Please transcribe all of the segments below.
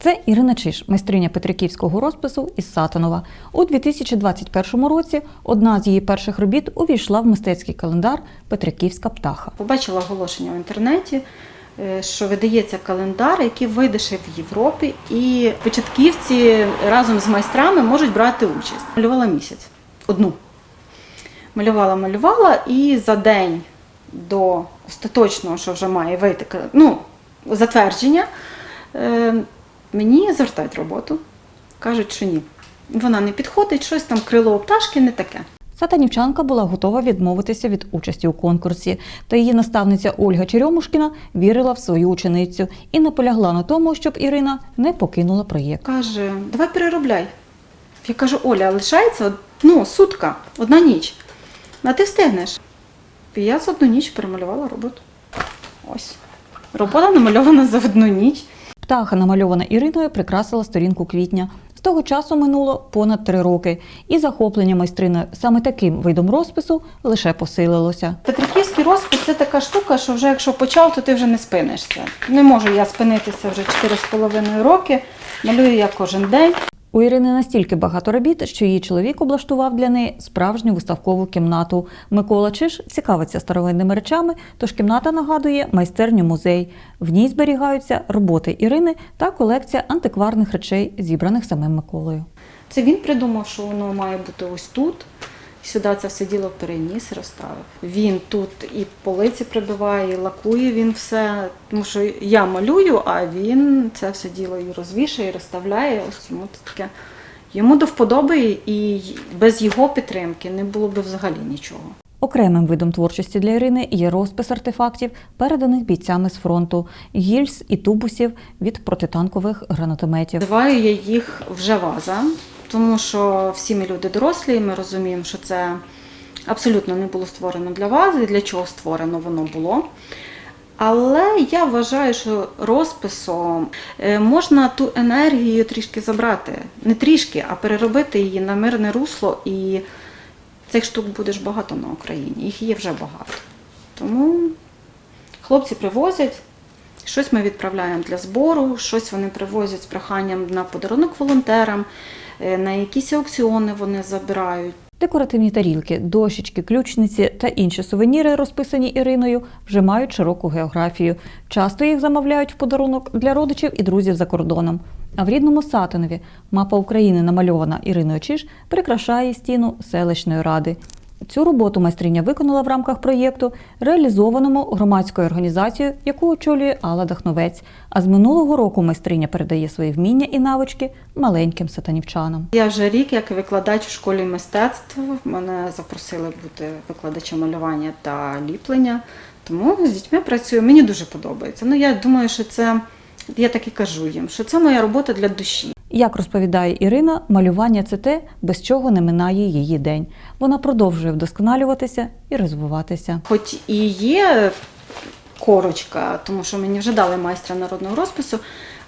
Це Ірина Чиш, майстриня Петриківського розпису із Сатанова. У 2021 році одна з її перших робіт увійшла в мистецький календар Петриківська птаха. Побачила оголошення в інтернеті, е, що видається календар, який вийде в Європі, і початківці разом з майстрами можуть брати участь. Малювала місяць одну. Малювала, малювала, і за день до остаточного, що вже має вийти ну, затвердження, е, мені звертають роботу. Кажуть, що ні. Вона не підходить, щось там крило у пташки не таке. Сатанівчанка була готова відмовитися від участі у конкурсі, та її наставниця Ольга Черемушкіна вірила в свою ученицю і наполягла на тому, щоб Ірина не покинула проєкт. Каже, давай переробляй. Я кажу, Оля, лишається ну, сутка, одна ніч. А ти встигнеш. І я за одну ніч перемалювала роботу. Ось. Робота намальована за одну ніч. Птаха, намальована Іриною, прикрасила сторінку квітня. З того часу минуло понад три роки, і захоплення майстриною саме таким видом розпису лише посилилося. Петриківський розпис це така штука, що вже якщо почав, то ти вже не спинишся. Не можу я спинитися вже 4,5 роки. Малюю я кожен день. У Ірини настільки багато робіт, що її чоловік облаштував для неї справжню виставкову кімнату. Микола Чиш цікавиться старовинними речами, тож кімната нагадує майстерню музей. В ній зберігаються роботи Ірини та колекція антикварних речей, зібраних самим Миколою. Це він придумав, що воно має бути ось тут. Сюди це все діло переніс і розставив. Він тут і полиці прибиває, і лакує він все. Тому що я малюю, а він це все діло і розвішує, і розставляє. Ось йому таке. Йому до вподоби, і без його підтримки не було б взагалі нічого. Окремим видом творчості для Ірини є розпис артефактів, переданих бійцями з фронту, гільз і тубусів від протитанкових гранатометів. Називаю я їх вже ваза, тому що всі ми люди дорослі, і ми розуміємо, що це абсолютно не було створено для вази, для чого створено воно було. Але я вважаю, що розписом е, можна ту енергію трішки забрати. Не трішки, а переробити її на мирне русло. І цих штук буде ж багато на Україні. Їх є вже багато. Тому хлопці привозять, щось ми відправляємо для збору, щось вони привозять з проханням на подарунок волонтерам, на якісь аукціони вони забирають. Декоративні тарілки, дощечки, ключниці та інші сувеніри, розписані Іриною, вже мають широку географію. Часто їх замовляють в подарунок для родичів і друзів за кордоном. А в рідному Сатинові мапа України, намальована Іриною Чиш, прикрашає стіну селищної ради. Цю роботу майстриня виконала в рамках проєкту, реалізованому громадською організацією, яку очолює Алла Дахновець. А з минулого року майстриня передає свої вміння і навички маленьким сатанівчанам. Я вже рік як викладач в школі мистецтв. Мене запросили бути викладачем малювання та ліплення. Тому з дітьми працюю. Мені дуже подобається. Ну я думаю, що це я так і кажу їм, що це моя робота для душі. Як розповідає Ірина, малювання це те, без чого не минає її день. Вона продовжує вдосконалюватися і розвиватися. Хоч і є корочка, тому що мені вже дали майстра народного розпису,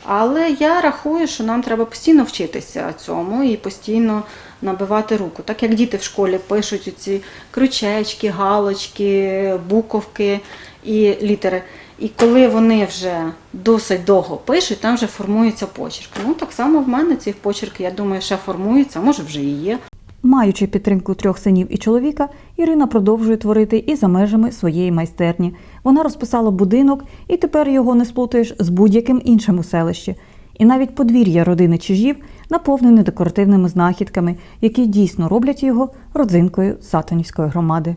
але я рахую, що нам треба постійно вчитися цьому і постійно набивати руку. Так як діти в школі пишуть ці крючечки, галочки, буковки і літери. І коли вони вже досить довго пишуть, там вже формується почерк. Ну так само в мене цей почерк, я думаю, ще формується, може вже і є. Маючи підтримку трьох синів і чоловіка, Ірина продовжує творити і за межами своєї майстерні. Вона розписала будинок, і тепер його не сплутаєш з будь-яким іншим у селищі. І навіть подвір'я родини чижів наповнене декоративними знахідками, які дійсно роблять його родзинкою Сатанівської громади.